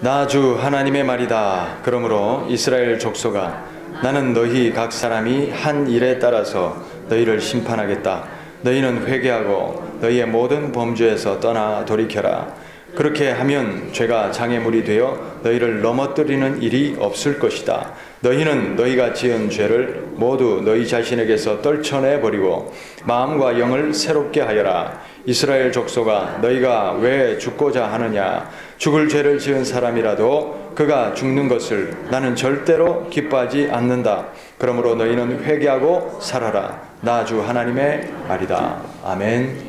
나 주 하나님의 말이다. 그러므로 이스라엘 족속아 나는 너희 각 사람이 한 일에 따라서 너희를 심판하겠다. 너희는 회개하고 너희의 모든 범죄에서 떠나 돌이켜라. 그렇게 하면 죄가 장애물이 되어 너희를 넘어뜨리는 일이 없을 것이다. 너희는 너희가 지은 죄를 모두 너희 자신에게서 떨쳐내 버리고 마음과 영을 새롭게 하여라. 이스라엘 족속아 너희가 왜 죽고자 하느냐? 죽을 죄를 지은 사람이라도 그가 죽는 것을 나는 절대로 기뻐하지 않는다. 그러므로 너희는 회개하고 살아라. 나 주 하나님의 말이다. 아멘.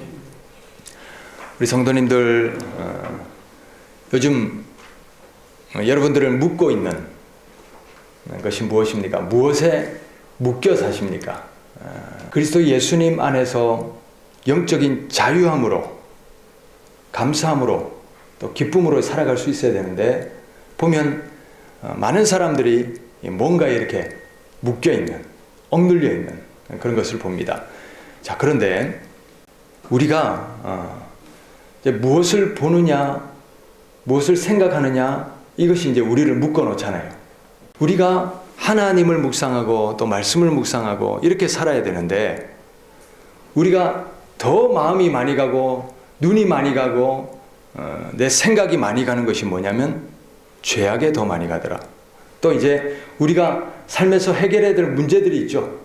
우리 성도님들 어, 요즘 여러분들을 묶고 있는 것이 무엇입니까? 무엇에 묶여 사십니까? 어, 그리스도 예수님 안에서 영적인 자유함으로 감사함으로 또 기쁨으로 살아갈 수 있어야 되는데 보면 어, 많은 사람들이 뭔가에 이렇게 묶여 있는 억눌려 있는 그런 것을 봅니다. 자 그런데 우리가 이제 무엇을 보느냐, 무엇을 생각하느냐, 이것이 이제 우리를 묶어 놓잖아요. 우리가 하나님을 묵상하고 또 말씀을 묵상하고 이렇게 살아야 되는데, 우리가 더 마음이 많이 가고, 눈이 많이 가고, 어, 내 생각이 많이 가는 것이 뭐냐면, 죄악에 더 많이 가더라. 또 이제 우리가 삶에서 해결해야 될 문제들이 있죠.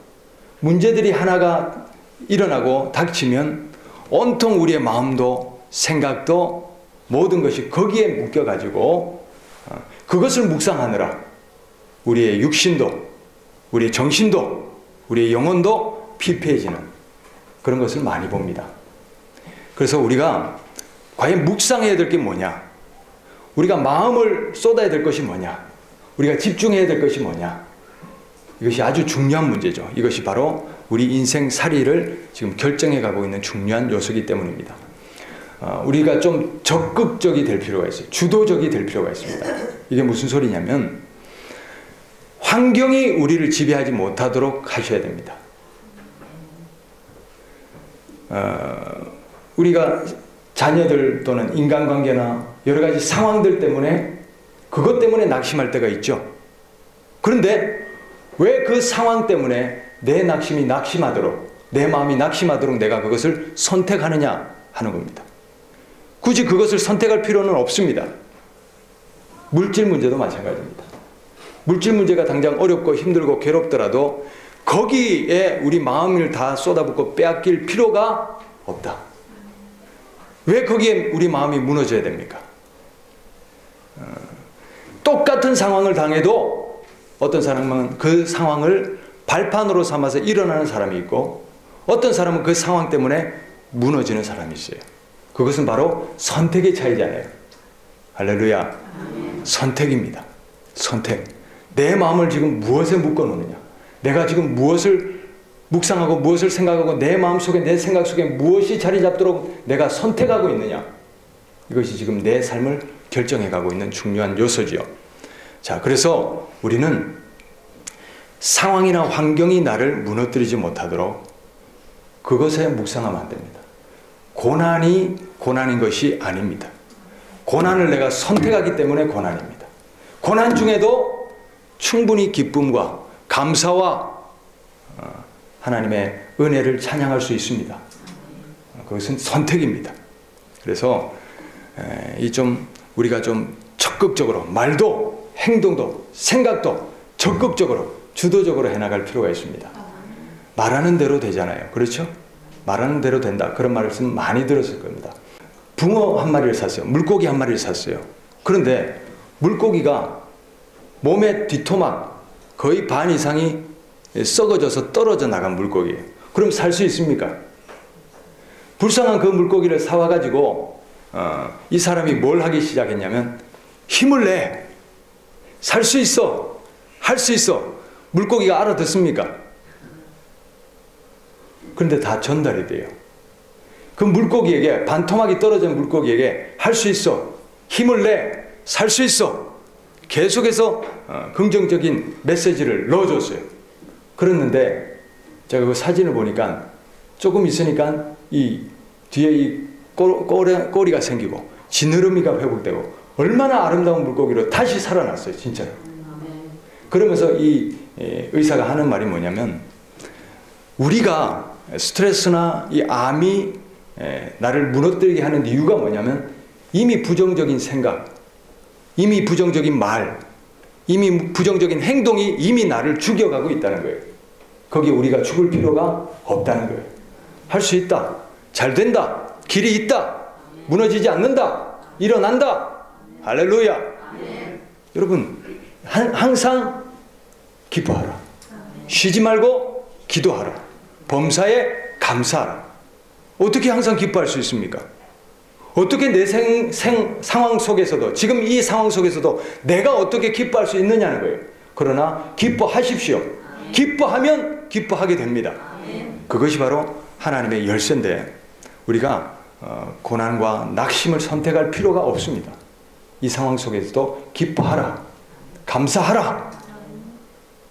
문제들이 하나가 일어나고 닥치면 온통 우리의 마음도 생각도 모든 것이 거기에 묶여가지고 어, 그것을 묵상하느라 우리의 육신도 우리의 정신도 우리의 영혼도 피폐해지는 그런 것을 많이 봅니다. 그래서 우리가 과연 묵상해야 될 게 뭐냐? 우리가 마음을 쏟아야 될 것이 뭐냐? 우리가 집중해야 될 것이 뭐냐? 이것이 아주 중요한 문제죠. 이것이 바로 우리 인생 살이를 지금 결정해 가고 있는 중요한 요소이기 때문입니다. 어, 우리가 좀 적극적이 될 필요가 있어요. 주도적이 될 필요가 있습니다. 이게 무슨 소리냐면 환경이 우리를 지배하지 못하도록 하셔야 됩니다. 어, 우리가 자녀들 또는 인간관계나 여러 가지 상황들 때문에 그것 때문에 낙심할 때가 있죠. 그런데 왜 그 상황 때문에 내 낙심이 낙심하도록 내 마음이 낙심하도록 내가 그것을 선택하느냐 하는 겁니다. 굳이 그것을 선택할 필요는 없습니다. 물질 문제도 마찬가지입니다. 물질 문제가 당장 어렵고 힘들고 괴롭더라도 거기에 우리 마음을 다 쏟아붓고 빼앗길 필요가 없다. 왜 거기에 우리 마음이 무너져야 됩니까? 어, 똑같은 상황을 당해도 어떤 사람은 그 상황을 발판으로 삼아서 일어나는 사람이 있고 어떤 사람은 그 상황 때문에 무너지는 사람이 있어요. 그것은 바로 선택의 차이잖아요. 할렐루야. 선택입니다. 선택. 내 마음을 지금 무엇에 묶어 놓느냐. 내가 지금 무엇을 묵상하고 무엇을 생각하고 내 마음 속에 내 생각 속에 무엇이 자리 잡도록 내가 선택하고 있느냐. 이것이 지금 내 삶을 결정해 가고 있는 중요한 요소지요. 자, 그래서 우리는 상황이나 환경이 나를 무너뜨리지 못하도록 그것에 묵상하면 안 됩니다. 고난이 고난인 것이 아닙니다. 고난을 내가 선택하기 때문에 고난입니다. 고난 중에도 충분히 기쁨과 감사와 어, 하나님의 은혜를 찬양할 수 있습니다. 그것은 선택입니다. 그래서 이 좀 우리가 좀 적극적으로 말도 행동도 생각도 적극적으로 주도적으로 해나갈 필요가 있습니다. 말하는 대로 되잖아요. 그렇죠? 말하는 대로 된다. 그런 말씀 많이 들었을 겁니다. 붕어 한 마리를 샀어요. 물고기 한 마리를 샀어요. 그런데 물고기가 몸의 뒤토막 거의 반 이상이 썩어져서 떨어져 나간 물고기예요. 그럼 살 수 있습니까? 불쌍한 그 물고기를 사와가지고 어, 이 사람이 뭘 하기 시작했냐면 힘을 내. 살 수 있어. 할 수 있어. 물고기가 알아듣습니까? 그런데 다 전달이 돼요. 그 물고기에게 반토막이 떨어진 물고기에게 할 수 있어. 힘을 내. 살 수 있어. 계속해서 어, 긍정적인 메시지를 넣어줬어요. 그랬는데 제가 그 사진을 보니까 조금 있으니까 이 뒤에 이 꼬, 꼬리, 꼬리가 생기고 지느러미가 회복되고 얼마나 아름다운 물고기로 다시 살아났어요, 진짜로. 그러면서 이 의사가 하는 말이 뭐냐면 우리가 스트레스나 이 암이 나를 무너뜨리게 하는 이유가 뭐냐면 이미 부정적인 생각, 이미 부정적인 말, 이미 부정적인 행동이 이미 나를 죽여가고 있다는 거예요. 거기 우리가 죽을 필요가 없다는 거예요. 할 수 있다. 잘 된다. 길이 있다. 무너지지 않는다. 일어난다. 할렐루야. 여러분, 항상 기뻐하라. 쉬지 말고 기도하라. 범사에 감사하라. 어떻게 항상 기뻐할 수 있습니까? 어떻게 내 생, 생, 상황 속에서도, 지금 이 상황 속에서도 내가 어떻게 기뻐할 수 있느냐는 거예요. 그러나 기뻐하십시오. 기뻐하면 기뻐하게 됩니다. 그것이 바로 하나님의 열쇠인데, 우리가 어, 고난과 낙심을 선택할 필요가 없습니다. 이 상황 속에서도 기뻐하라. 감사하라.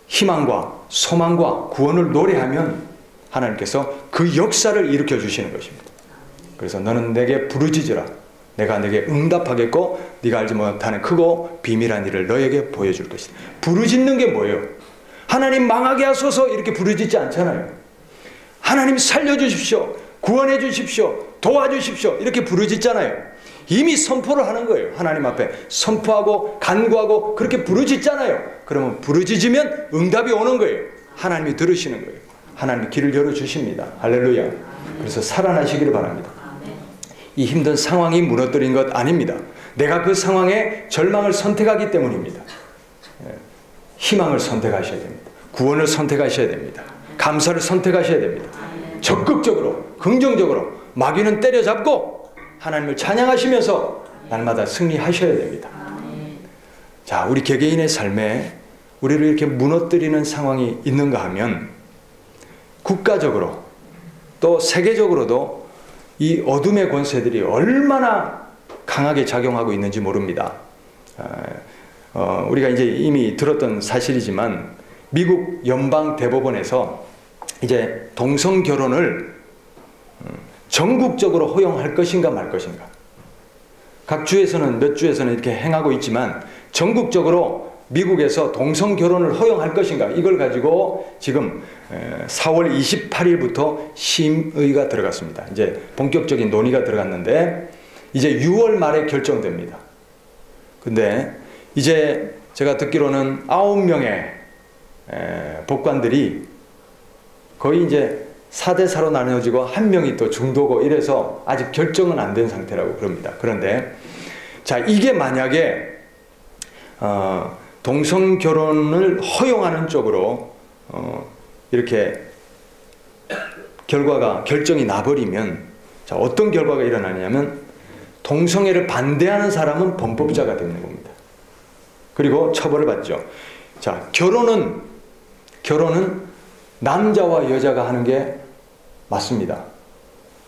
희망과 소망과 구원을 노래하면 하나님께서 그 역사를 일으켜 주시는 것입니다. 그래서 너는 내게 부르짖으라. 내가 내게 응답하겠고 네가 알지 못하는 크고 비밀한 일을 너에게 보여줄 것이다. 부르짖는 게 뭐예요? 하나님 망하게 하소서 이렇게 부르짖지 않잖아요. 하나님 살려주십시오. 구원해 주십시오. 도와주십시오. 이렇게 부르짖잖아요. 이미 선포를 하는 거예요. 하나님 앞에 선포하고 간구하고 그렇게 부르짖잖아요. 그러면 부르짖으면 응답이 오는 거예요. 하나님이 들으시는 거예요. 하나님이 길을 열어 주십니다. 할렐루야. 그래서 살아나시기를 바랍니다. 이 힘든 상황이 무너뜨린 것 아닙니다. 내가 그 상황에 절망을 선택하기 때문입니다. 예. 희망을 선택하셔야 됩니다. 구원을 선택하셔야 됩니다. 감사를 선택하셔야 됩니다. 적극적으로, 긍정적으로 마귀는 때려잡고 하나님을 찬양하시면서 날마다 승리하셔야 됩니다. 자, 우리 개개인의 삶에 우리를 이렇게 무너뜨리는 상황이 있는가 하면 국가적으로 또 세계적으로도 이 어둠의 권세들이 얼마나 강하게 작용하고 있는지 모릅니다. 어, 우리가 이제 이미 들었던 사실이지만 미국 연방 대법원에서 이제 동성 결혼을 음, 전국적으로 허용할 것인가 말 것인가. 각 주에서는 몇 주에서는 이렇게 행하고 있지만 전국적으로 미국에서 동성 결혼을 허용할 것인가 이걸 가지고 지금 4월 28일부터 심의가 들어갔습니다. 이제 본격적인 논의가 들어갔는데 이제 6월 말에 결정됩니다. 근데 이제 제가 듣기로는 9명의 법관들이 거의 이제 4대4로 나눠지고 한 명이 또 중도고 이래서 아직 결정은 안 된 상태라고 그럽니다. 그런데 자 이게 만약에 어, 동성 결혼을 허용하는 쪽으로 어, 이렇게 결과가 결정이 나버리면 자 어떤 결과가 일어나냐면 동성애를 반대하는 사람은 범법자가 되는 겁니다. 그리고 처벌을 받죠. 자 결혼은 결혼은 남자와 여자가 하는 게 맞습니다.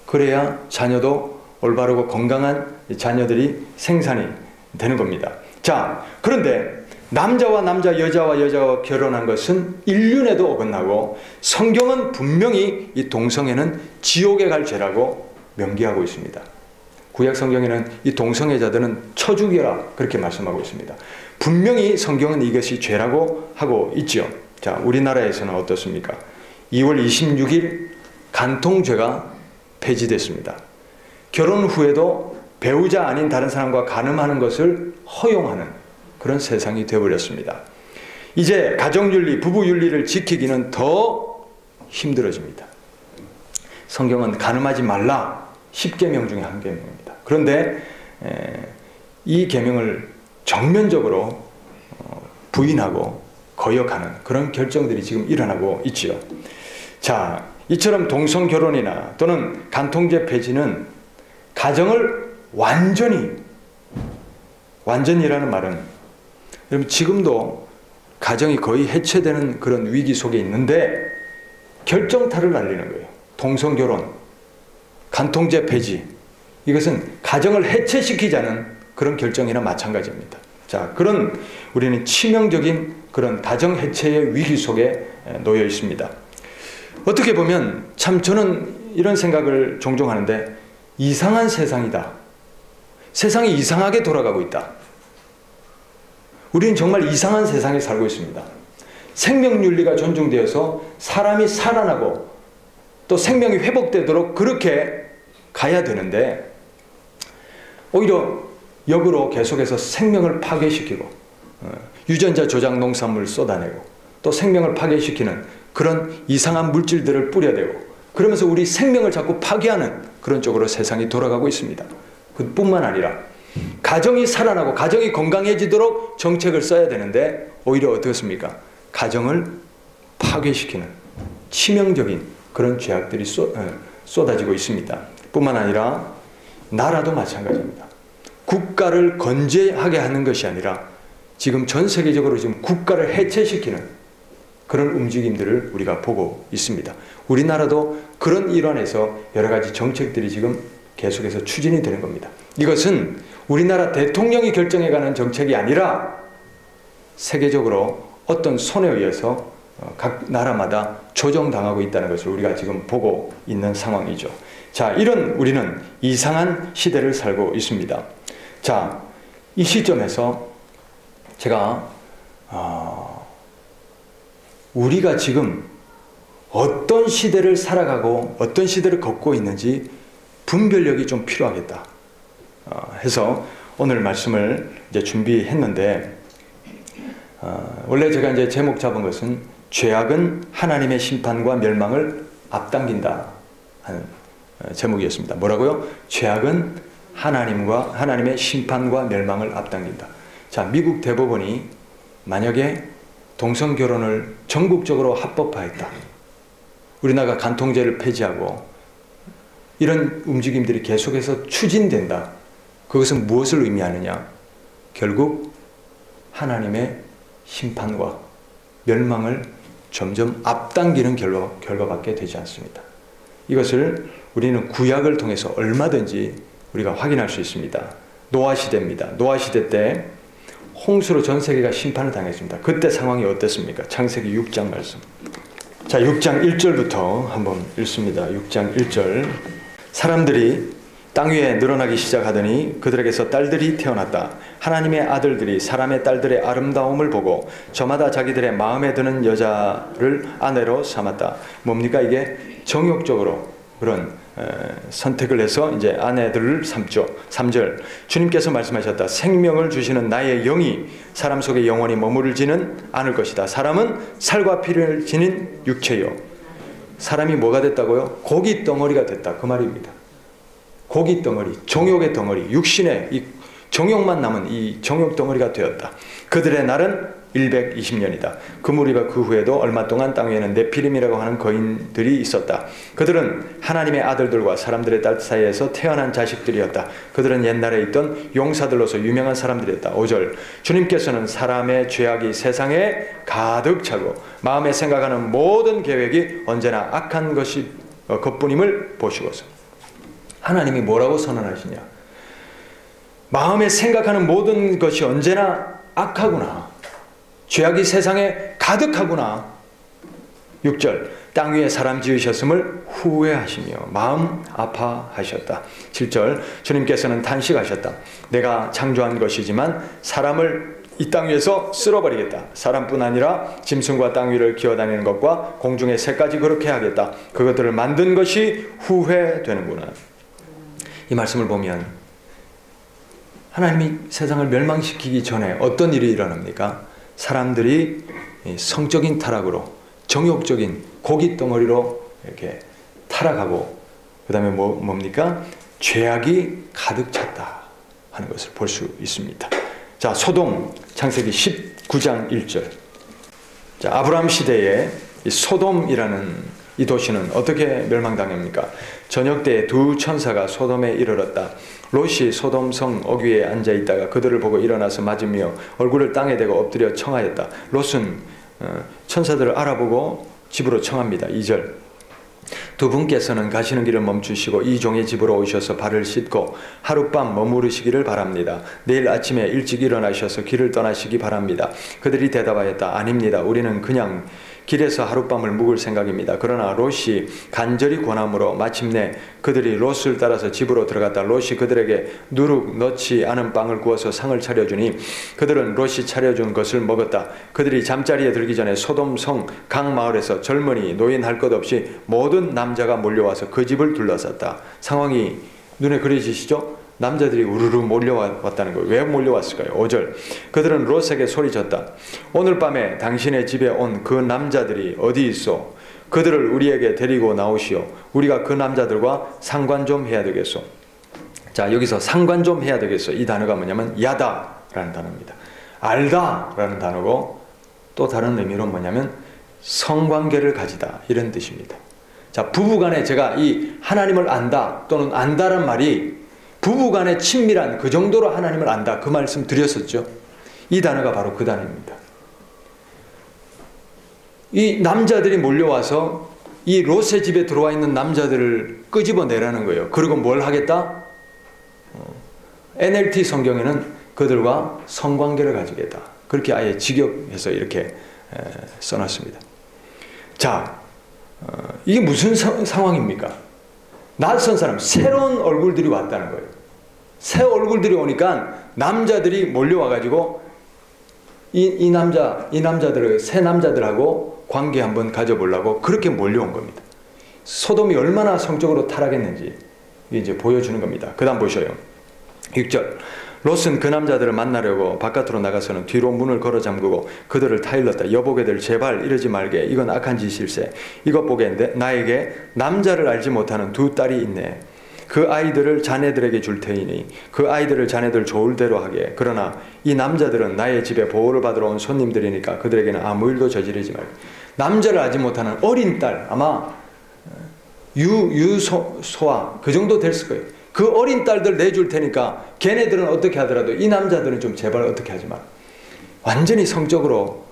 그래야 자녀도 올바르고 건강한 자녀들이 생산이 되는 겁니다. 자, 그런데 남자와 남자, 여자와 여자가 결혼한 것은 인륜에도 어긋나고 성경은 분명히 이 동성애는 지옥에 갈 죄라고 명기하고 있습니다. 구약 성경에는 이 동성애자들은 처죽이라 그렇게 말씀하고 있습니다. 분명히 성경은 이것이 죄라고 하고 있죠. 자, 우리나라에서는 어떻습니까? 2월 26일 간통죄가 폐지됐습니다. 결혼 후에도 배우자 아닌 다른 사람과 간음하는 것을 허용하는 그런 세상이 되어버렸습니다. 이제 가정윤리, 부부윤리를 지키기는 더 힘들어집니다. 성경은 간음하지 말라 10계명 중에 한 계명입니다. 그런데 이 계명을 정면적으로 어, 부인하고 거역하는 그런 결정들이 지금 일어나고 있지요. 자, 이처럼 동성 결혼이나 또는 간통죄 폐지는 가정을 완전히 완전이라는 말은 여러분 지금도 가정이 거의 해체되는 그런 위기 속에 있는데 결정타를 날리는 거예요. 동성 결혼, 간통죄 폐지 이것은 가정을 해체시키자는 그런 결정이나 마찬가지입니다. 자, 그런 우리는 치명적인 그런 가정 해체의 위기 속에 놓여 있습니다. 어떻게 보면 참 저는 이런 생각을 종종 하는데 이상한 세상이다. 세상이 이상하게 돌아가고 있다. 우리는 정말 이상한 세상에 살고 있습니다. 생명윤리가 존중되어서 사람이 살아나고 또 생명이 회복되도록 그렇게 가야 되는데 오히려 역으로 계속해서 생명을 파괴시키고 어, 유전자 조작 농산물 쏟아내고 또 생명을 파괴시키는 그런 이상한 물질들을 뿌려대고 그러면서 우리 생명을 자꾸 파괴하는 그런 쪽으로 세상이 돌아가고 있습니다. 그뿐만 아니라 가정이 살아나고 가정이 건강해지도록 정책을 써야 되는데 오히려 어떻습니까? 가정을 파괴시키는 치명적인 그런 죄악들이 어, 쏟아지고 있습니다. 뿐만 아니라 나라도 마찬가지입니다. 국가를 건재하게 하는 것이 아니라 지금 전 세계적으로 지금 국가를 해체시키는 그런 움직임들을 우리가 보고 있습니다. 우리나라도 그런 일환에서 여러 가지 정책들이 지금 계속해서 추진이 되는 겁니다. 이것은 우리나라 대통령이 결정해가는 정책이 아니라 세계적으로 어떤 손에 의해서 어, 각 나라마다 조정당하고 있다는 것을 우리가 지금 보고 있는 상황이죠. 자, 이런 우리는 이상한 시대를 살고 있습니다. 자, 이 시점에서 제가 어, 우리가 지금 어떤 시대를 살아가고 어떤 시대를 걷고 있는지 분별력이 좀 필요하겠다. 어, 해서 오늘 말씀을 이제 준비했는데 어, 원래 제가 이제 제목 잡은 것은 죄악은 하나님의 심판과 멸망을 앞당긴다 하는 어, 제목이었습니다. 뭐라고요? 죄악은 하나님과 하나님의 심판과 멸망을 앞당긴다. 자, 미국 대법원이 만약에 동성 결혼을 전국적으로 합법화했다. 우리나라가 간통죄를 폐지하고 이런 움직임들이 계속해서 추진된다. 그것은 무엇을 의미하느냐? 결국 하나님의 심판과 멸망을 점점 앞당기는 결과, 결과밖에 되지 않습니다. 이것을 우리는 구약을 통해서 얼마든지 우리가 확인할 수 있습니다. 노아 시대입니다. 노아 시대 때 홍수로 전 세계가 심판을 당했습니다. 그때 상황이 어땠습니까? 창세기 6장 말씀. 자, 6장 1절부터 한번 읽습니다. 6장 1절. 사람들이 땅 위에 늘어나기 시작하더니 그들에게서 딸들이 태어났다. 하나님의 아들들이 사람의 딸들의 아름다움을 보고 저마다 자기들의 마음에 드는 여자를 아내로 삼았다. 뭡니까 이게 정욕적으로 그런 선택을 해서 이제 아내들을 삼죠. 3절. 주님께서 말씀하셨다. 생명을 주시는 나의 영이 사람 속에 영원히 머무르지는 않을 것이다. 사람은 살과 피를 지닌 육체요. 사람이 뭐가 됐다고요? 고기 덩어리가 됐다. 그 말입니다. 고기 덩어리, 정욕의 덩어리, 육신의 이 정욕만 남은 이 정욕 덩어리가 되었다. 그들의 날은 120년이다. 그 무리가 그 후에도 얼마 동안 땅 위에는 네피림이라고 하는 거인들이 있었다. 그들은 하나님의 아들들과 사람들의 딸 사이에서 태어난 자식들이었다. 그들은 옛날에 있던 용사들로서 유명한 사람들이었다. 5절 주님께서는 사람의 죄악이 세상에 가득 차고 마음에 생각하는 모든 계획이 언제나 악한 것이 어, 것뿐임을 보시고서 하나님이 뭐라고 선언하시냐? 마음에 생각하는 모든 것이 언제나 악하구나. 죄악이 세상에 가득하구나. 6절 땅 위에 사람 지으셨음을 후회하시며 마음 아파하셨다. 7절 주님께서는 탄식하셨다. 내가 창조한 것이지만 사람을 이 땅 위에서 쓸어버리겠다. 사람뿐 아니라 짐승과 땅 위를 기어다니는 것과 공중의 새까지 그렇게 하겠다. 그것들을 만든 것이 후회되는구나. 이 말씀을 보면 하나님이 세상을 멸망시키기 전에 어떤 일이 일어납니까? 사람들이 성적인 타락으로 정욕적인 고기 덩어리로 이렇게 타락하고 그 다음에 뭐, 뭡니까? 죄악이 가득 찼다 하는 것을 볼 수 있습니다. 자, 소돔 창세기 19장 1절. 자, 아브라함 시대에 소돔이라는 이 도시는 어떻게 멸망당합니까? 저녁 때 두 천사가 소돔에 이르렀다. 롯이 소돔 성 어귀에 앉아 있다가 그들을 보고 일어나서 맞으며 얼굴을 땅에 대고 엎드려 청하였다. 롯은 어, 천사들을 알아보고 집으로 청합니다. 2절. 두 분께서는 가시는 길을 멈추시고 이 종의 집으로 오셔서 발을 씻고 하룻밤 머무르시기를 바랍니다. 내일 아침에 일찍 일어나셔서 길을 떠나시기 바랍니다. 그들이 대답하였다. 아닙니다. 우리는 그냥 길에서 하룻밤을 묵을 생각입니다. 그러나 롯이 간절히 권함으로 마침내 그들이 롯을 따라서 집으로 들어갔다. 롯이 그들에게 누룩 넣지 않은 빵을 구워서 상을 차려주니 그들은 롯이 차려준 것을 먹었다. 그들이 잠자리에 들기 전에 소돔 성 각 마을에서 젊은이 노인 할 것 없이 모든 남자가 몰려와서 그 집을 둘러쌌다. 상황이 눈에 그려지시죠? 남자들이 우르르 몰려왔다는 거예요. 왜 몰려왔을까요? 5절. 그들은 롯에게 소리쳤다. 오늘 밤에 당신의 집에 온 그 남자들이 어디 있어? 그들을 우리에게 데리고 나오시오. 우리가 그 남자들과 상관 좀 해야 되겠소. 자, 여기서 상관 좀 해야 되겠어. 이 단어가 뭐냐면 야다라는 단어입니다. 알다라는 단어고 또 다른 의미로 뭐냐면 성관계를 가지다 이런 뜻입니다. 자, 부부간에 제가 이 하나님을 안다 또는 안다란 말이 부부간의 친밀한 그 정도로 하나님을 안다 그 말씀 드렸었죠. 이 단어가 바로 그 단어입니다. 이 남자들이 몰려와서 이 롯의 집에 들어와 있는 남자들을 끄집어내라는 거예요. 그리고 뭘 하겠다? NLT 성경에는 그들과 성관계를 가지겠다. 그렇게 아예 직역해서 이렇게 써놨습니다. 자, 어, 이게 무슨 사, 상황입니까? 낯선 사람, 새로운 얼굴들이 왔다는 거예요. 새 얼굴들이 오니까 남자들이 몰려와가지고 이, 이 남자, 이 남자들을, 새 남자들하고 관계 한번 가져보려고 그렇게 몰려온 겁니다. 소돔이 얼마나 성적으로 타락했는지 이제 보여주는 겁니다. 그 다음 보셔요. 6절. 롯은 그 남자들을 만나려고 바깥으로 나가서는 뒤로 문을 걸어 잠그고 그들을 타일렀다. 여보게들 제발 이러지 말게. 이건 악한 짓일세. 이것 보게 나에게 남자를 알지 못하는 두 딸이 있네. 그 아이들을 자네들에게 줄 테이니 그 아이들을 자네들 좋을 대로 하게. 그러나 이 남자들은 나의 집에 보호를 받으러 온 손님들이니까 그들에게는 아무 일도 저지르지 말게. 남자를 알지 못하는 어린 딸 아마 유 유소와 그 정도 됐을 거예요. 그 어린 딸들 내줄 테니까 걔네들은 어떻게 하더라도 이 남자들은 좀 제발 어떻게 하지 마. 완전히 성적으로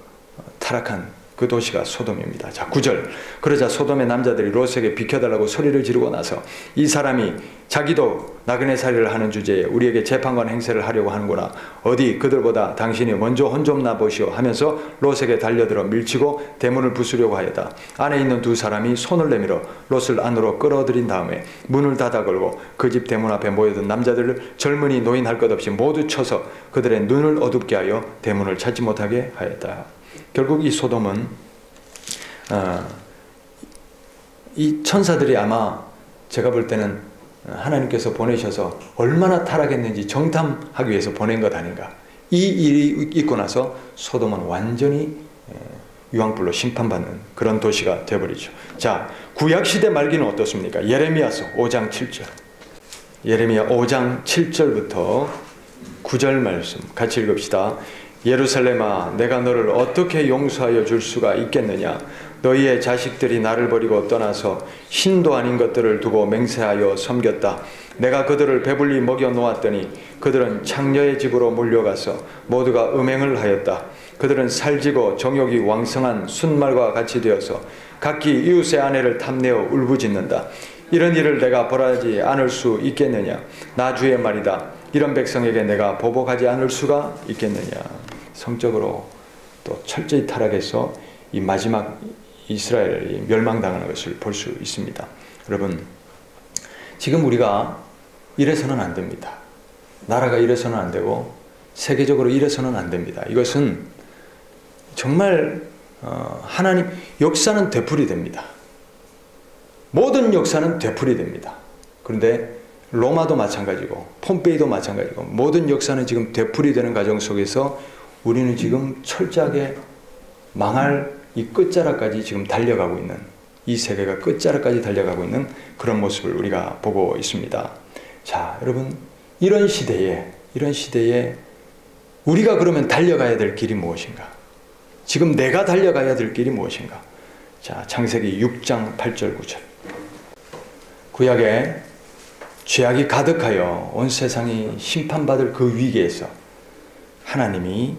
타락한 그 도시가 소돔입니다. 자, 9절. 그러자 소돔의 남자들이 롯에게 비켜달라고 소리를 지르고 나서 이 사람이 자기도 나그네 살이를 하는 주제에 우리에게 재판관 행세를 하려고 하는구나. 어디 그들보다 당신이 먼저 혼 좀 나보시오 하면서 롯에게 달려들어 밀치고 대문을 부수려고 하였다. 안에 있는 두 사람이 손을 내밀어 롯을 안으로 끌어들인 다음에 문을 닫아 걸고 그 집 대문 앞에 모여든 남자들을 젊은이 노인 할 것 없이 모두 쳐서 그들의 눈을 어둡게 하여 대문을 찾지 못하게 하였다. 결국 이 소돔은 어, 이 천사들이 아마 제가 볼 때는 하나님께서 보내셔서 얼마나 타락했는지 정탐하기 위해서 보낸 것 아닌가. 이 일이 있고 나서 소돔은 완전히 유황불로 심판받는 그런 도시가 되어버리죠. 자, 구약시대 말기는 어떻습니까? 예레미야서 5장 7절. 예레미야 5장 7절부터 9절 말씀 같이 읽읍시다. 예루살렘아 내가 너를 어떻게 용서하여 줄 수가 있겠느냐? 너희의 자식들이 나를 버리고 떠나서 신도 아닌 것들을 두고 맹세하여 섬겼다. 내가 그들을 배불리 먹여 놓았더니 그들은 창녀의 집으로 몰려가서 모두가 음행을 하였다. 그들은 살지고 정욕이 왕성한 순말과 같이 되어서 각기 이웃의 아내를 탐내어 울부짖는다. 이런 일을 내가 벌하지 않을 수 있겠느냐? 나 주의 말이다. 이런 백성에게 내가 보복하지 않을 수가 있겠느냐. 성적으로 또 철저히 타락해서 이 마지막 이스라엘이 멸망당하는 것을 볼 수 있습니다. 여러분, 지금 우리가 이래서는 안 됩니다. 나라가 이래서는 안 되고 세계적으로 이래서는 안 됩니다. 이것은 정말 어, 하나님 역사는 되풀이 됩니다. 모든 역사는 되풀이 됩니다. 그런데 로마도 마찬가지고 폼페이도 마찬가지고 모든 역사는 지금 되풀이 되는 과정 속에서 우리는 지금 철저하게 망할 이 끝자락까지 지금 달려가고 있는 이 세계가 끝자락까지 달려가고 있는 그런 모습을 우리가 보고 있습니다. 자, 여러분 이런 시대에 이런 시대에 우리가 그러면 달려가야 될 길이 무엇인가? 지금 내가 달려가야 될 길이 무엇인가? 자, 창세기 6장 8절 9절. 구약에 죄악이 가득하여 온 세상이 심판받을 그 위기에서 하나님이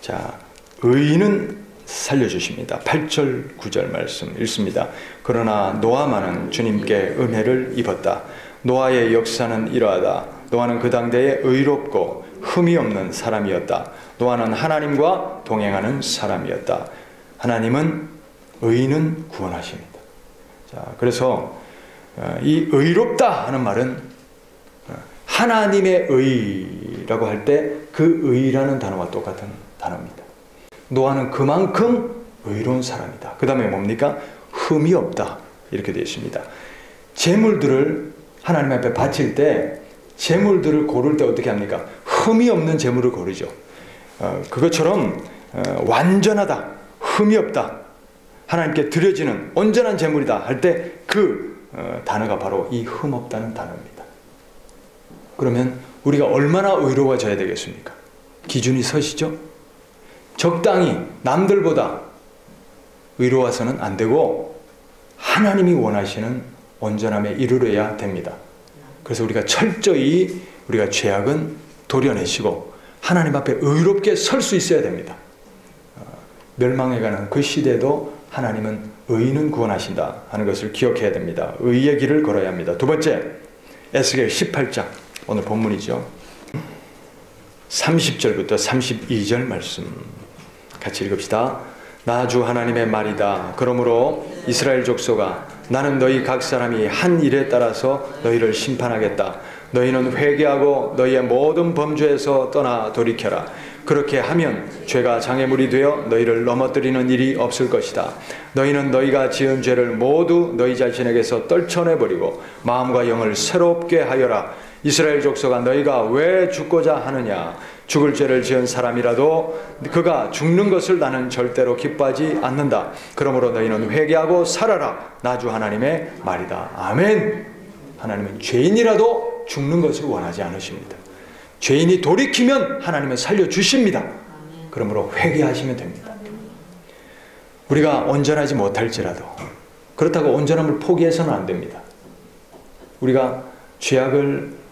자 의인은 살려주십니다. 8절 9절 말씀 읽습니다. 그러나 노아만은 주님께 은혜를 입었다. 노아의 역사는 이러하다. 노아는 그 당대에 의롭고 흠이 없는 사람이었다. 노아는 하나님과 동행하는 사람이었다. 하나님은 의인은 구원하십니다. 자, 그래서 어, 이 의롭다 하는 말은 어, 하나님의 의라고 할 때 그 의라는 단어와 똑같은 단어입니다. 노아는 그만큼 의로운 사람이다. 그 다음에 뭡니까? 흠이 없다. 이렇게 되어 있습니다. 재물들을 하나님 앞에 바칠 때 재물들을 고를 때 어떻게 합니까? 흠이 없는 재물을 고르죠. 어, 그것처럼 어, 완전하다, 흠이 없다, 하나님께 드려지는 온전한 재물이다 할 때그 어, 단어가 바로 이 흠 없다는 단어입니다. 그러면 우리가 얼마나 의로워져야 되겠습니까? 기준이 서시죠? 적당히 남들보다 의로워서는 안 되고 하나님이 원하시는 온전함에 이르러야 됩니다. 그래서 우리가 철저히 우리가 죄악은 도려내시고 하나님 앞에 의롭게 설 수 있어야 됩니다. 어, 멸망해가는 그 시대도 하나님은 의인은 구원하신다 하는 것을 기억해야 됩니다. 의의 길을 걸어야 합니다. 두 번째, 에스겔 18장 오늘 본문이죠. 30절부터 32절 말씀 같이 읽읍시다. 나 주 하나님의 말이다. 그러므로 이스라엘 족속아 나는 너희 각 사람이 한 일에 따라서 너희를 심판하겠다. 너희는 회개하고 너희의 모든 범죄에서 떠나 돌이켜라. 그렇게 하면 죄가 장애물이 되어 너희를 넘어뜨리는 일이 없을 것이다. 너희는 너희가 지은 죄를 모두 너희 자신에게서 떨쳐내버리고 마음과 영을 새롭게 하여라. 이스라엘 족속아 너희가 왜 죽고자 하느냐? 죽을 죄를 지은 사람이라도 그가 죽는 것을 나는 절대로 기뻐하지 않는다. 그러므로 너희는 회개하고 살아라. 나주 하나님의 말이다. 아멘. 하나님은 죄인이라도 죽는 것을 원하지 않으십니다. 죄인이 돌이키면 하나님은 살려주십니다. 그러므로 회개하시면 됩니다. 우리가 온전하지 못할지라도 그렇다고 온전함을 포기해서는 안 됩니다. 우리가 죄악을 어,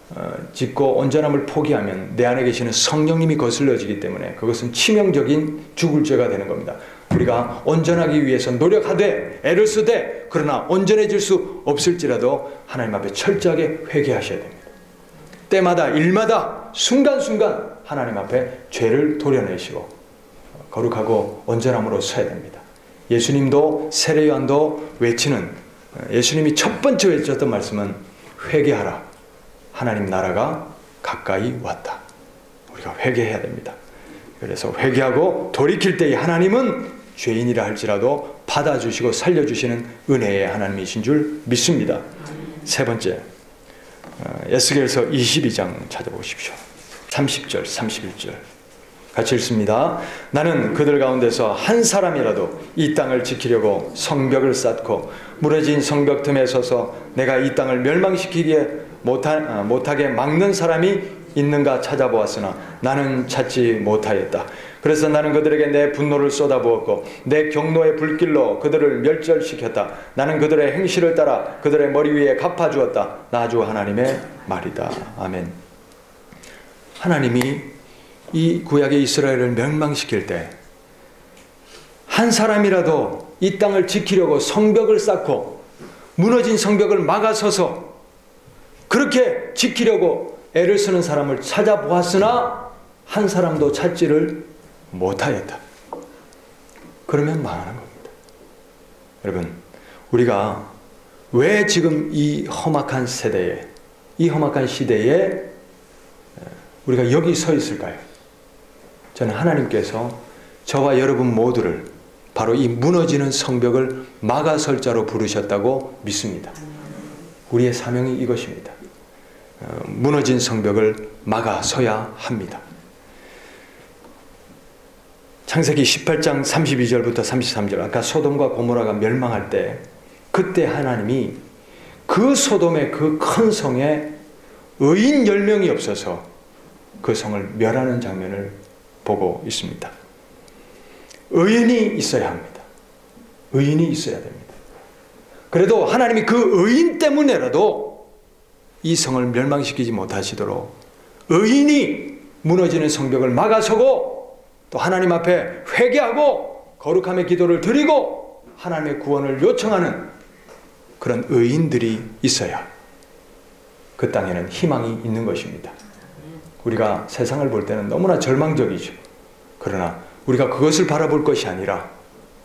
짓고 온전함을 포기하면 내 안에 계시는 성령님이 거슬러지기 때문에 그것은 치명적인 죽을 죄가 되는 겁니다. 우리가 온전하기 위해서 노력하되 애를 쓰되 그러나 온전해질 수 없을지라도 하나님 앞에 철저하게 회개하셔야 됩니다. 때마다 일마다 순간순간 하나님 앞에 죄를 도려내시고 거룩하고 온전함으로 서야 됩니다. 예수님도 세례요한도 외치는 예수님이 첫 번째 외쳤던 말씀은 회개하라. 하나님 나라가 가까이 왔다. 우리가 회개해야 됩니다. 그래서 회개하고 돌이킬 때에 하나님은 죄인이라 할지라도 받아주시고 살려주시는 은혜의 하나님이신 줄 믿습니다. 세 번째, 어, 에스겔서 22장 찾아보십시오. 30절, 31절. 같이 읽습니다. 나는 그들 가운데서 한 사람이라도 이 땅을 지키려고 성벽을 쌓고 무너진 성벽 틈에 서서 내가 이 땅을 멸망시키기에 못하, 어, 못하게 막는 사람이 있는가 찾아보았으나 나는 찾지 못하였다. 그래서 나는 그들에게 내 분노를 쏟아부었고 내 경노의 불길로 그들을 멸절시켰다. 나는 그들의 행실을 따라 그들의 머리 위에 갚아주었다. 나주 하나님의 말이다. 아멘. 하나님이 이 구약의 이스라엘을 멸망시킬 때 한 사람이라도 이 땅을 지키려고 성벽을 쌓고 무너진 성벽을 막아서서 그렇게 지키려고 애를 쓰는 사람을 찾아보았으나 한 사람도 찾지를 못하였다. 그러면 망하는 겁니다. 여러분, 우리가 왜 지금 이 험악한 세대에, 이 험악한 시대에 우리가 여기 서 있을까요? 저는 하나님께서 저와 여러분 모두를 바로 이 무너지는 성벽을 막아설 자로 부르셨다고 믿습니다. 우리의 사명이 이것입니다. 어, 무너진 성벽을 막아서야 합니다. 창세기 18장 32절부터 33절 아까 소돔과 고모라가 멸망할 때 그때 하나님이 그 소돔의 그 큰 성에 의인 10명이 없어서 그 성을 멸하는 장면을 보고 있습니다. 의인이 있어야 합니다. 의인이 있어야 됩니다. 그래도 하나님이 그 의인 때문에라도 이 성을 멸망시키지 못하시도록 의인이 무너지는 성벽을 막아서고 또 하나님 앞에 회개하고 거룩함의 기도를 드리고 하나님의 구원을 요청하는 그런 의인들이 있어야 그 땅에는 희망이 있는 것입니다. 우리가 세상을 볼 때는 너무나 절망적이죠. 그러나 우리가 그것을 바라볼 것이 아니라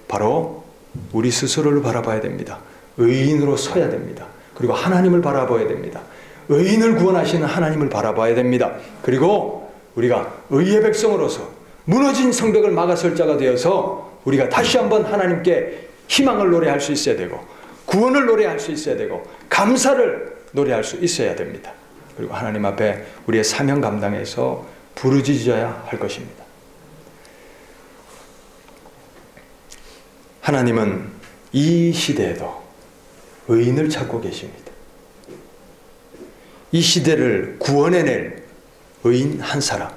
바로 우리 스스로를 바라봐야 됩니다. 의인으로 서야 됩니다. 그리고 하나님을 바라봐야 됩니다. 의인을 구원하시는 하나님을 바라봐야 됩니다. 그리고 우리가 의의 백성으로서 무너진 성벽을 막아설 자가 되어서 우리가 다시 한번 하나님께 희망을 노래할 수 있어야 되고 구원을 노래할 수 있어야 되고 감사를 노래할 수 있어야 됩니다. 그리고 하나님 앞에 우리의 사명 감당해서 부르짖어야 할 것입니다. 하나님은 이 시대에도 의인을 찾고 계십니다. 이 시대를 구원해낼 의인 한 사람.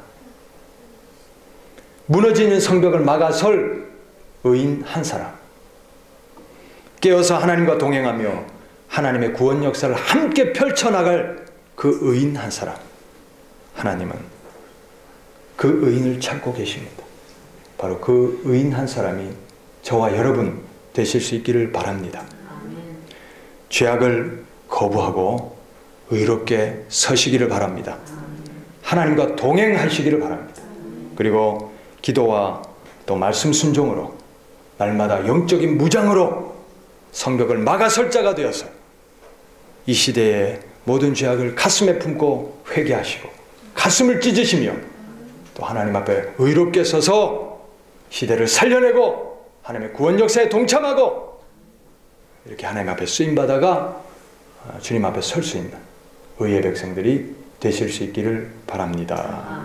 무너지는 성벽을 막아설 의인 한 사람. 깨어서 하나님과 동행하며 하나님의 구원 역사를 함께 펼쳐나갈 그 의인 한 사람. 하나님은 그 의인을 찾고 계십니다. 바로 그 의인 한 사람이 저와 여러분 되실 수 있기를 바랍니다. 죄악을 거부하고 의롭게 서시기를 바랍니다. 하나님과 동행하시기를 바랍니다. 그리고 기도와 또 말씀 순종으로 날마다 영적인 무장으로 성벽을 막아설 자가 되어서 이 시대의 모든 죄악을 가슴에 품고 회개하시고 가슴을 찢으시며 또 하나님 앞에 의롭게 서서 시대를 살려내고 하나님의 구원 역사에 동참하고 이렇게 하나님 앞에 쓰임 받아가 주님 앞에 설 수 있는 의의 백성들이 되실 수 있기를 바랍니다.